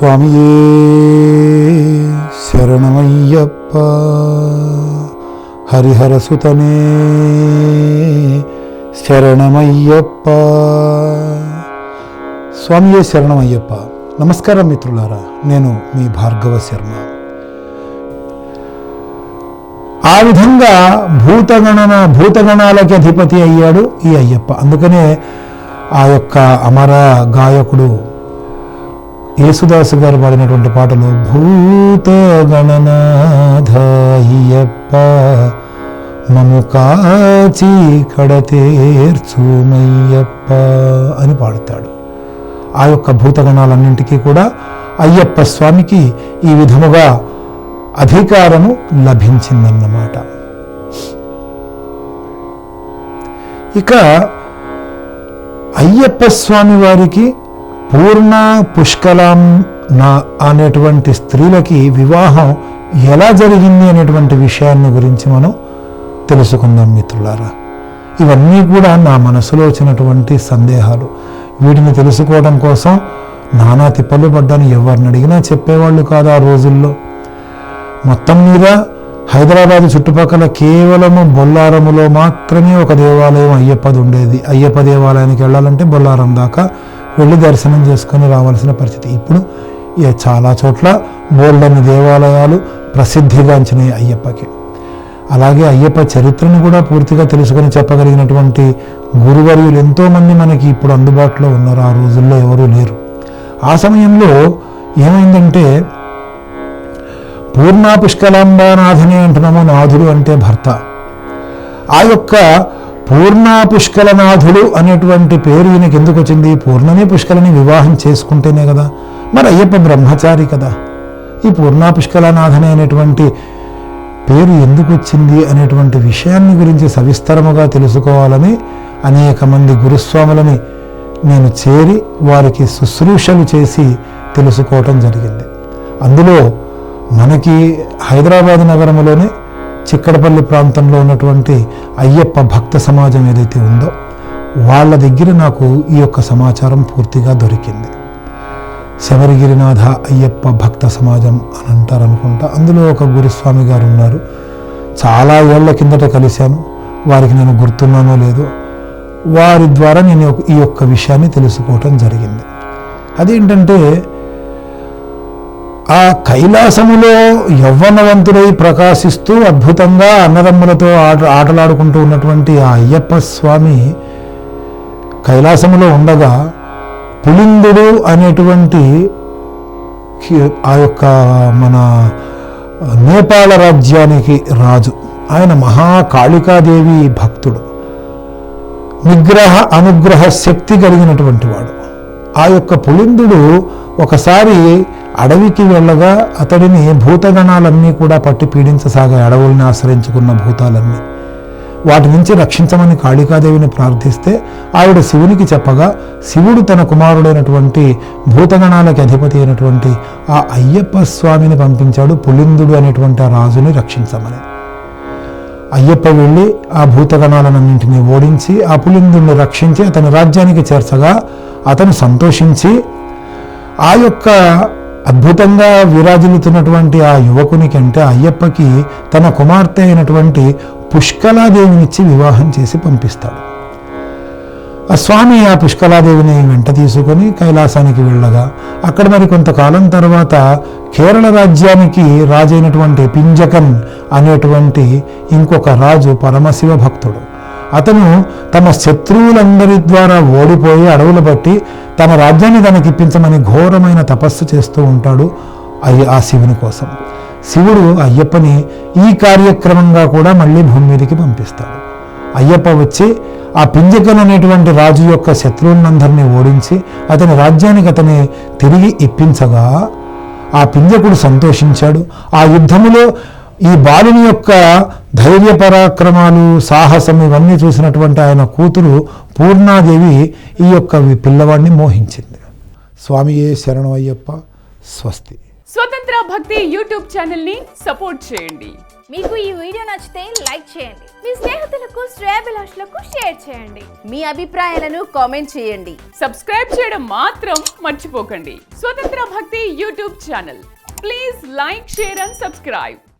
స్వామియే శరణమయ్యప్ప. హరిహరసుతనే శరణమయ్యప్ప. స్వామియే శరణమయ్యప్ప. నమస్కారం మిత్రులారా నేను మీ భార్గవ శర్మ. ఆ విధంగా భూతగణన భూతగణాలకి అధిపతి అయ్యాడు ఈ అయ్యప్ప. అందుకనే ఆ యొక్క అమర గాయకుడు యేసుదాసు గారు పాడినటువంటి పాటలు భూత గణనాథ అయ్యప్ప మము కాచి కడతేర్చుమయ్యప్ప అని పాడతాడు. ఆ యొక్క భూతగణాలన్నింటికీ కూడా అయ్యప్ప స్వామికి ఈ విధముగా అధికారము లభించిందన్నమాట. ఇక అయ్యప్ప స్వామి వారికి పూర్ణ పుష్కలం నా అనేటువంటి స్త్రీలకి వివాహం ఎలా జరిగింది అనేటువంటి విషయాన్ని గురించి మనం తెలుసుకుందాం మిత్రులారా. ఇవన్నీ కూడా నా మనసులో వచ్చినటువంటి సందేహాలు. వీటిని తెలుసుకోవడం కోసం నానా తిప్పలు పడ్డాను. ఎవరిని అడిగినా చెప్పేవాళ్ళు కాదు ఆ రోజుల్లో. మొత్తం మీద హైదరాబాద్ చుట్టుపక్కల కేవలము బొల్లారములో మాత్రమే ఒక దేవాలయం అయ్యప్పది ఉండేది. అయ్యప్ప దేవాలయానికి వెళ్ళాలంటే బొల్లారం దాకా వెళ్ళి దర్శనం చేసుకొని రావాల్సిన పరిస్థితి. ఇప్పుడు చాలా చోట్ల బోల్డని దేవాలయాలు ప్రసిద్ధిగాంచినాయి అయ్యప్పకి. అలాగే అయ్యప్ప చరిత్రను కూడా పూర్తిగా తెలుసుకొని చెప్పగలిగినటువంటి గురువర్యులు ఎంతోమంది మనకి ఇప్పుడు అందుబాటులో ఉన్నారు. ఆ రోజుల్లో ఎవరూ లేరు. ఆ సమయంలో ఏమైందంటే పూర్ణా పుష్కలాంబానాథని అంటున్నాము నాథుడు అంటే భర్త. ఆ యొక్క పూర్ణా పుష్కలనాథుడు అనేటువంటి పేరు ఈయనకి ఎందుకు వచ్చింది? పూర్ణని పుష్కలని వివాహం చేసుకుంటేనే కదా. మరి అయ్యప్ప బ్రహ్మచారి కదా. ఈ పూర్ణ పుష్కలనాథని అనేటువంటి పేరు ఎందుకు వచ్చింది అనేటువంటి విషయాన్ని గురించి సవిస్తరముగా తెలుసుకోవాలని అనేక మంది గురుస్వాములని నేను చేరి వారికి శుశ్రూషలు చేసి తెలుసుకోవటం జరిగింది. అందులో మనకి హైదరాబాద్ నగరంలోనే చిక్కడపల్లి ప్రాంతంలో ఉన్నటువంటి అయ్యప్ప భక్త సమాజం ఏదైతే ఉందో వాళ్ళ దగ్గర నాకు ఈ యొక్క సమాచారం పూర్తిగా దొరికింది. శబరిగిరినాథ అయ్యప్ప భక్త సమాజం అని అంటారు అనుకుంటా అందులో ఒక గురుస్వామి గారు ఉన్నారు. చాలా ఏళ్ళ కిందట కలిశాను. వారికి నేను గుర్తున్నానో లేదో వారి ద్వారా నేను ఈ యొక్క విషయాన్ని తెలుసుకోవటం జరిగింది. అదేంటంటే ఆ కైలాసములో యవ్వనవంతుడై ప్రకాశిస్తూ అద్భుతంగా అన్నదమ్ములతో ఆట ఆటలాడుకుంటూ ఉన్నటువంటి ఆ అయ్యప్ప స్వామి కైలాసములో ఉండగా పులిందుడు అనేటువంటి ఆ యొక్క మన నేపాల రాజ్యానికి రాజు. ఆయన మహాకాళికాదేవి భక్తుడు. నిగ్రహ అనుగ్రహ శక్తి కలిగినటువంటి వాడు. ఆ యొక్క పులిందుడు ఒకసారి అడవికి వెళ్ళగా అతడిని భూతగణాలన్నీ కూడా పట్టి పీడించసాగాయి అడవుల్ని ఆశ్రయించుకున్న భూతాలన్నీ. వాటి నుంచి రక్షించమని కాళికాదేవిని ప్రార్థిస్తే ఆవిడ శివునికి చెప్పగా శివుడు తన కుమారుడైనటువంటి భూతగణాలకి అధిపతి అయినటువంటి ఆ అయ్యప్ప స్వామిని పంపించాడు పులిందుడు అనేటువంటి ఆ రాజుని రక్షించమని. అయ్యప్ప వెళ్ళి ఆ భూతగణాలన్నింటినీ ఓడించి ఆ పులిందుడిని రక్షించి అతని రాజ్యానికి చేర్చగా అతను సంతోషించి ఆ యొక్క అద్భుతంగా విరాజిల్లుతున్నటువంటి ఆ యువకునికి అంటే అయ్యప్పకి తన కుమార్తె అయినటువంటి పుష్కలాదేవినిచ్చి వివాహం చేసి పంపిస్తాడు. ఆ స్వామి ఆ పుష్కలాదేవిని వెంట తీసుకొని కైలాసానికి వెళ్ళగా అక్కడ మరి కొంతకాలం తర్వాత కేరళ రాజ్యానికి రాజైనటువంటి పింజకన్ అనేటువంటి ఇంకొక రాజు పరమశివ భక్తుడు. అతను తమ శత్రువులందరి ద్వారా ఓడిపోయి అడవులు బట్టి తన రాజ్యాన్ని తనకి ఇప్పించమని ఘోరమైన తపస్సు చేస్తూ ఉంటాడు అయ్య ఆ శివుని కోసం. శివుడు అయ్యప్పని ఈ కార్యక్రమంగా కూడా మళ్ళీ భూమి మీదకి పంపిస్తాడు. అయ్యప్ప వచ్చి ఆ పింజకన్ అనేటువంటి రాజు యొక్క శత్రువులందరినీ ఓడించి అతని రాజ్యానికి అతని తిరిగి ఇప్పించగా ఆ పింజకుడు సంతోషించాడు. ఆ యుద్ధములో ఈ బాలుని యొక్క ధైర్య పరాక్రమాలు సాహసం ఇవన్నీ చూసినటువంటి ఆయన కూతురు పూర్ణాదేవి ఈ యొక్క పిల్లవాడిని మోహించింది. స్వామియే శరణం అయ్యప్ప స్వస్తి. స్వతంత్ర భక్తి యూట్యూబ్ ఛానల్ని సపోర్ట్ చేయండి. మీకు ఈ వీడియో నచ్చితే లైక్ చేయండి. మీ స్నేహితులకు శ్రేయభిలాషులకు షేర్ చేయండి. మీ అభిప్రాయాలను కామెంట్ చేయండి. సబ్స్క్రైబ్ చేయడం మాత్రం మర్చిపోకండి. Swatantra Bhakti YouTube channel. Please like share and subscribe.